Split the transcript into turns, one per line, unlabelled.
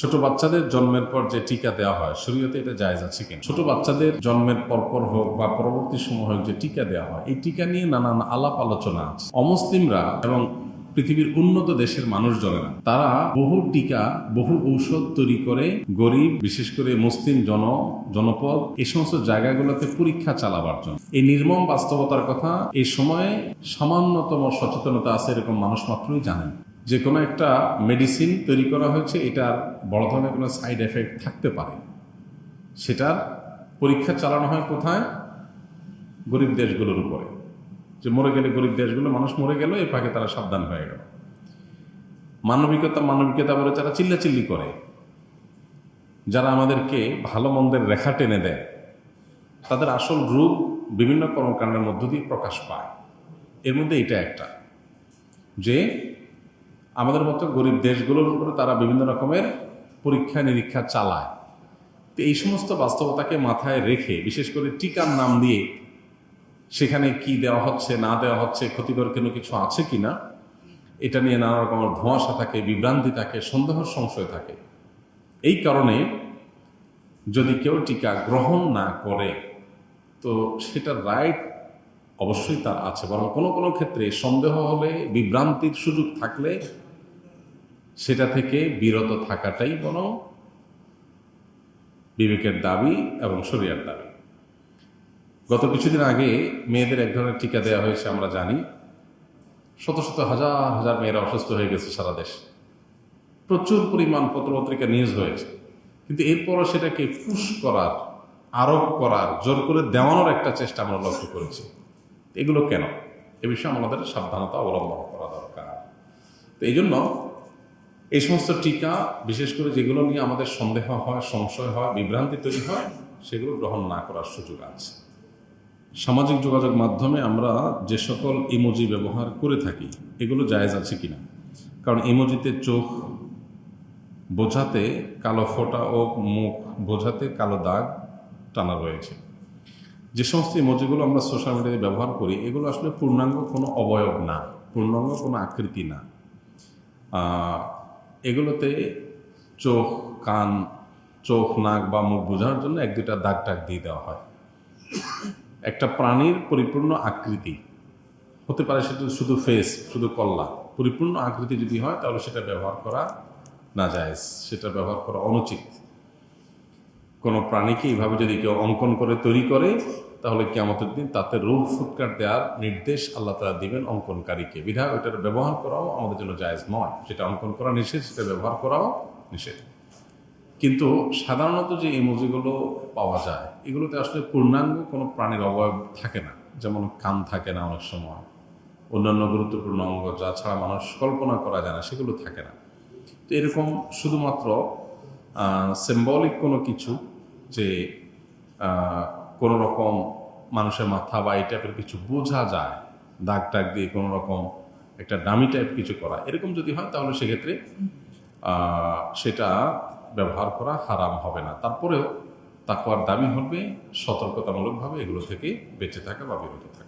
ছোট বাচ্চাদের জন্মের পর যে টিকা দেওয়া হয়, শরীয়তে এটা জায়েজ আছে কিনা? ছোট বাচ্চাদের জন্মের পরপর হোক বা পরবর্তী সময় হোক যে টিকা দেওয়া হয়, এই টিকা নিয়ে নানান আলাপ আলোচনা আছে। অমুসলিমরা এবং পৃথিবীর উন্নত দেশের মানুষজনেরা, তারা বহু টিকা, বহু ঔষধ তৈরি করে গরিব, বিশেষ করে মুসলিম জন, জনপদ এই সমস্ত জায়গাগুলোতে পরীক্ষা চালাবার জন্য। এই নির্মম বাস্তবতার কথা এই সময়ে সামান্যতম সচেতনতা আছে এরকম মানুষ মাত্রই জানেন। যে কোনো একটা মেডিসিন তৈরি করা হয়েছে, এটার বড় ধরনের কোনো সাইড এফেক্ট থাকতে পারে। সেটার পরীক্ষা চালানো হয় কোথায়? গরিব দেশগুলোর উপরে। যে মরে গেলে গরিব দেশগুলো, মানুষ মরে গেল এ পাকে তারা সাবধান হয়ে গেল। মানবিকতা মানবিকতা বলে যারা চিল্লাচিল্লি করে। যারা আমাদেরকে ভালো মন্দের রেখা টেনে দেয়, তাদের আসল রূপ বিভিন্ন কর্মকাণ্ডের মধ্য দিয়ে প্রকাশ পায়। এর মধ্যে এটা একটা, যে আমাদের মতো গরিব দেশগুলোর উপরে তারা বিভিন্ন রকমের পরীক্ষা নিরীক্ষা চালায়। তো এই সমস্ত বাস্তবতাকে মাথায় রেখে, বিশেষ করে টিকার নাম দিয়ে সেখানে কি দেওয়া হচ্ছে, না দেওয়া হচ্ছে, ক্ষতিকর কোনো কিছু আছে কি না, এটা নিয়ে নানা রকমের ধোঁয়াশা থাকে, বিভ্রান্তি থাকে, সন্দেহ, সংশয় থাকে। এই কারণে যদি কেউ টিকা গ্রহণ না করে, তো সেটার রাইট অবশ্যই তার আছে। বরং কোনো কোনো ক্ষেত্রে সন্দেহ হলে, বিভ্রান্তির সুযোগ থাকলে সেটা থেকে বিরত থাকাটাই বরং বিবেকের দাবি এবং শরিয়ার দাবি। গত কিছুদিন আগে মেয়েদের এক ধরনের টিকা দেওয়া হয়েছে, আমরা জানি। শত শত হাজার হাজার মেয়েরা অসুস্থ হয়ে গেছে সারা দেশে। প্রচুর পরিমাণ পত্রপত্রিকা নিউজ হয়েছে। কিন্তু এরপরও সেটাকে পুশ করার, আরোপ করার, জোর করে দেওয়ানোর একটা চেষ্টা আমরা লক্ষ্য করেছি। এগুলো কেন? এ বিষয়ে আমাদের সাবধানতা অবলম্বন করা দরকার। তো এই জন্য এই সমস্ত টিকা, বিশেষ করে যেগুলো নিয়ে আমাদের সন্দেহ হয়, সংশয় হয়, বিভ্রান্তি তৈরি হয়, সেগুলো গ্রহণ না করার সুযোগ আছে। সামাজিক যোগাযোগ মাধ্যমে আমরা যে সকল ইমোজি ব্যবহার করে থাকি, এগুলো জায়েজ আছে কিনা? কারণ ইমোজিতে চোখ বোঝাতে কালো ফোঁটা ও মুখ বোঝাতে কালো দাগ টানা রয়েছে। যে সমস্ত ইমোজিগুলো আমরা সোশ্যাল মিডিয়াতে ব্যবহার করি, এগুলো আসলে পূর্ণাঙ্গ কোনো অবয়ব না, পূর্ণাঙ্গ কোনো আকৃতি না। এগুলোতে চোখ, কান, চোখ, নাক বা মুখ বোঝানোর জন্য এক দুটা দাগ টাগ দিয়ে দেওয়া হয়। একটা প্রাণীর পরিপূর্ণ আকৃতি হতে পারে সেটা শুধু ফেস শুধু কল্লা। পরিপূর্ণ আকৃতি যদি হয়, তাহলে সেটা ব্যবহার করা না যায় সেটা ব্যবহার করা অনুচিত। কোনো প্রাণীকে এইভাবে যদি কেউ অঙ্কন করে, তৈরি করে তাহলে কেমতের দিন তাতে রূপ ফুৎকার দেওয়ার নির্দেশ আল্লাহ তালা দিবেন অঙ্কনকারীকে। বিধায় ওইটার ব্যবহার করাও আমাদের জন্য জায়েজ নয়। সেটা অঙ্কন করা নিষেধ, সেটা ব্যবহার করাও নিষেধ। কিন্তু সাধারণত যে ইমোজিগুলো পাওয়া যায়, এগুলোতে আসলে পূর্ণাঙ্গ কোনো প্রাণীর অবয়ব থাকে না। যেমন কান থাকে না অনেক সময়। অন্যান্য গুরুত্বপূর্ণ অঙ্গ যা ছাড়া মানুষ কল্পনা করা যায় না, সেগুলো থাকে না। তো এরকম শুধুমাত্র সিম্বলিক কোনো কিছু যে কোনো রকম মানুষের মাথা বা এই টাইপের কিছু বোঝা যায় দাগ টাগ দিয়ে কোনো রকম একটা দামি টাইপ কিছু করা, এরকম যদি হয় তাহলে সেক্ষেত্রে সেটা ব্যবহার করা হারাম হবে না। তারপরেও তাকওয়ার দামি হবে, সতর্কতামূলকভাবে এগুলো থেকে বেঁচে থাকা বা বিরত থাকা।